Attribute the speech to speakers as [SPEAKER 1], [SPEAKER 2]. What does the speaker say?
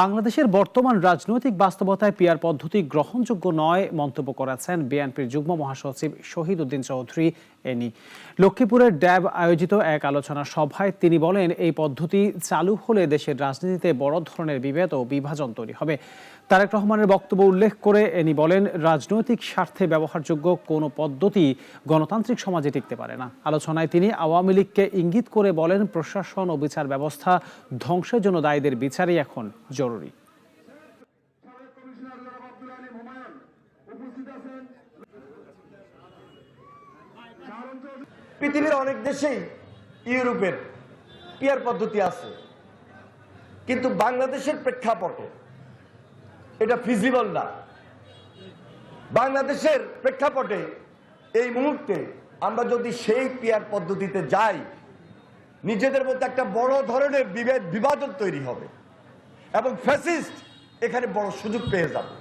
[SPEAKER 1] বাংলাদেশের বর্তমান রাজনৈতিক বাস্তবতায় পিয়ার পদ্ধতি গ্রহণযোগ্য নয় মন্তব্য করেছেন বিএনপির যুগ্ম মহাসচিব শহীদ উদ্দিন চৌধুরী এনি লক্ষ্মীপুরের ড্যাব আয়োজিত এক আলোচনা সভায় তিনি বলেন, এই পদ্ধতি চালু হলে দেশের রাজনীতিতে বড় ধরনের বিভেদ ও বিভাজন তৈরি হবে। তারেক রহমানের বক্তব্য উল্লেখ করে এনি বলেন, রাজনৈতিক স্বার্থে ব্যবহারযোগ্য কোনো পদ্ধতি গণতান্ত্রিক সমাজে টিকতে পারে না। আলোচনায় তিনি আওয়ামী লীগকে ইঙ্গিত করে বলেন, প্রশাসন ও বিচার ব্যবস্থা ধ্বংসের জন্য দায়ীদের বিচারই এখন জরুরি।
[SPEAKER 2] পৃথিবীর অনেক দেশেই ইউরোপের পিয়ার পদ্ধতি আছে, কিন্তু বাংলাদেশের প্রেক্ষাপটে এটা ফিজিবল না। বাংলাদেশের প্রেক্ষাপটে এই মুহূর্তে আমরা যদি সেই পিয়ার পদ্ধতিতে যাই, নিজেদের মধ্যে একটা বড় ধরনের বিভেদ, বিভাজন তৈরি হবে। এবং ফ্যাসিস্ট এখানে বড় সুযোগ পেয়ে যাবে।